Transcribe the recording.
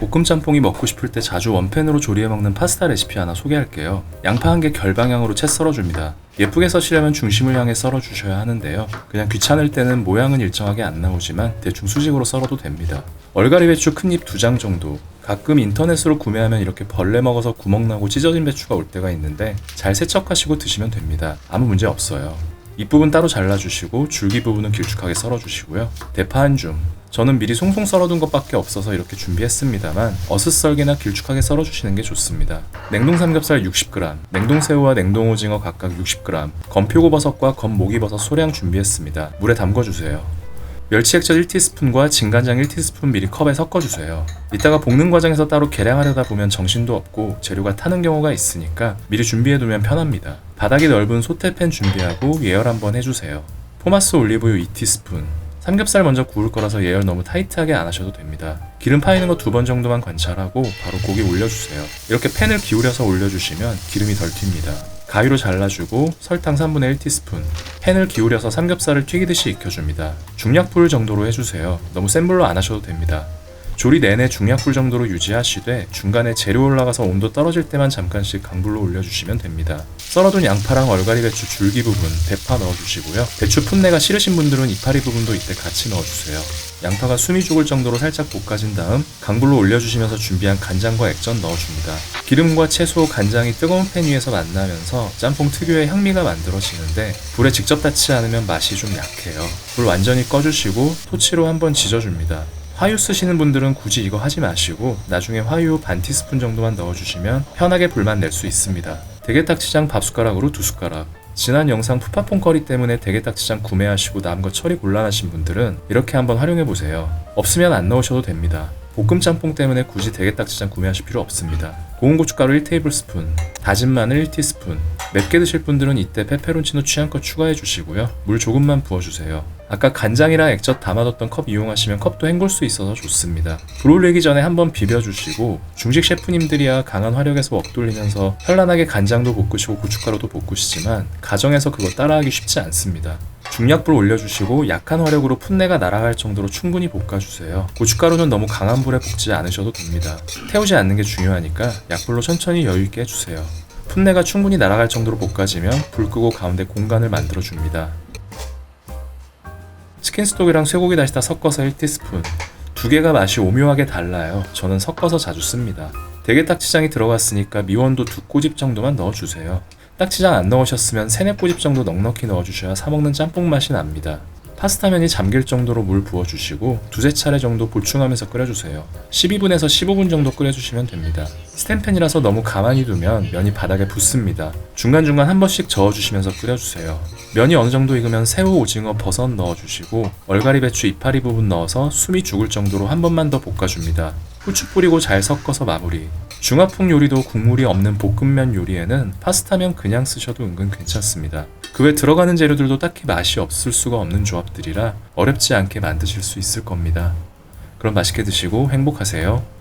볶음 짬뽕이 먹고 싶을 때 자주 원팬으로 조리해 먹는 파스타 레시피 하나 소개할게요. 양파 한 개 결방향으로 채 썰어줍니다. 예쁘게 써시려면 중심을 향해 썰어주셔야 하는데요. 그냥 귀찮을 때는 모양은 일정하게 안 나오지만 대충 수직으로 썰어도 됩니다. 얼갈이 배추 큰 잎 두 장 정도. 가끔 인터넷으로 구매하면 이렇게 벌레 먹어서 구멍 나고 찢어진 배추가 올 때가 있는데 잘 세척하시고 드시면 됩니다. 아무 문제 없어요. 잎부분 따로 잘라주시고 줄기 부분은 길쭉하게 썰어주시고요. 대파 한 줌. 저는 미리 송송 썰어둔 것밖에 없어서 이렇게 준비했습니다만 어슷썰기나 길쭉하게 썰어주시는 게 좋습니다. 냉동 삼겹살 60g, 냉동 새우와 냉동 오징어 각각 60g, 건표고버섯과 건모기버섯 소량 준비했습니다. 물에 담궈주세요. 멸치 액젓 1티스푼과 진간장 1티스푼 미리 컵에 섞어주세요. 이따가 볶는 과정에서 따로 계량하려다 보면 정신도 없고 재료가 타는 경우가 있으니까 미리 준비해두면 편합니다. 바닥이 넓은 소테팬 준비하고 예열 한번 해주세요. 포마스 올리브유 2티스푼. 삼겹살 먼저 구울 거라서 예열 너무 타이트하게 안 하셔도 됩니다. 기름 파이는 거 두 번 정도만 관찰하고 바로 고기 올려주세요. 이렇게 팬을 기울여서 올려주시면 기름이 덜 튑니다. 가위로 잘라주고 설탕 3분의 1티스푼 팬을 기울여서 삼겹살을 튀기듯이 익혀줍니다. 중약불 정도로 해주세요. 너무 센 불로 안 하셔도 됩니다. 조리 내내 중약불 정도로 유지하시되 중간에 재료 올라가서 온도 떨어질 때만 잠깐씩 강불로 올려주시면 됩니다. 썰어둔 양파랑 얼갈이 배추 줄기 부분, 대파 넣어주시고요. 배추 풋내가 싫으신 분들은 이파리 부분도 이때 같이 넣어주세요. 양파가 숨이 죽을 정도로 살짝 볶아진 다음 강불로 올려주시면서 준비한 간장과 액젓 넣어줍니다. 기름과 채소, 간장이 뜨거운 팬 위에서 만나면서 짬뽕 특유의 향미가 만들어지는데 불에 직접 닿지 않으면 맛이 좀 약해요. 불 완전히 꺼주시고 토치로 한번 지져줍니다. 화유 쓰시는 분들은 굳이 이거 하지 마시고 나중에 화유 반 티스푼 정도만 넣어주시면 편하게 불만 낼 수 있습니다. 대게딱지장 밥 숟가락으로 두 숟가락. 지난 영상 푸파퐁 커리 때문에 대게딱지장 구매하시고 남은 거 처리 곤란하신 분들은 이렇게 한번 활용해 보세요. 없으면 안 넣으셔도 됩니다. 볶음 짬뽕 때문에 굳이 대게딱지장 구매하실 필요 없습니다. 고운 고춧가루 1테이블스푼, 다진 마늘 1티스푼, 맵게 드실 분들은 이때 페페론치노 취향껏 추가해 주시고요. 물 조금만 부어주세요. 아까 간장이랑 액젓 담아뒀던 컵 이용하시면 컵도 헹굴 수 있어서 좋습니다. 불 올리기 전에 한번 비벼주시고 중식 셰프님들이야 강한 화력에서 웍 돌리면서 현란하게 간장도 볶으시고 고춧가루도 볶으시지만 가정에서 그거 따라하기 쉽지 않습니다. 중약불 올려주시고 약한 화력으로 풋내가 날아갈 정도로 충분히 볶아주세요. 고춧가루는 너무 강한 불에 볶지 않으셔도 됩니다. 태우지 않는 게 중요하니까 약불로 천천히 여유있게 해주세요. 풋내가 충분히 날아갈 정도로 볶아지면 불 끄고 가운데 공간을 만들어줍니다. 치킨스톡이랑 쇠고기 다시 다 섞어서 1티스푼. 두 개가 맛이 오묘하게 달라요. 저는 섞어서 자주 씁니다. 대게딱지장이 들어갔으니까 미원도 두 꼬집 정도만 넣어주세요. 딱지장 안 넣으셨으면 세네 꼬집 정도 넉넉히 넣어주셔야 사먹는 짬뽕 맛이 납니다. 파스타면이 잠길 정도로 물 부어주시고 두세 차례 정도 보충하면서 끓여주세요. 12분에서 15분 정도 끓여주시면 됩니다. 스텐팬이라서 너무 가만히 두면 면이 바닥에 붙습니다. 중간중간 한 번씩 저어주시면서 끓여주세요. 면이 어느 정도 익으면 새우, 오징어, 버섯 넣어주시고 얼갈이 배추 이파리 부분 넣어서 숨이 죽을 정도로 한 번만 더 볶아줍니다. 후추 뿌리고 잘 섞어서 마무리. 중화풍 요리도 국물이 없는 볶음면 요리에는 파스타면 그냥 쓰셔도 은근 괜찮습니다. 그 외 들어가는 재료들도 딱히 맛이 없을 수가 없는 조합들이라 어렵지 않게 만드실 수 있을 겁니다. 그럼 맛있게 드시고 행복하세요.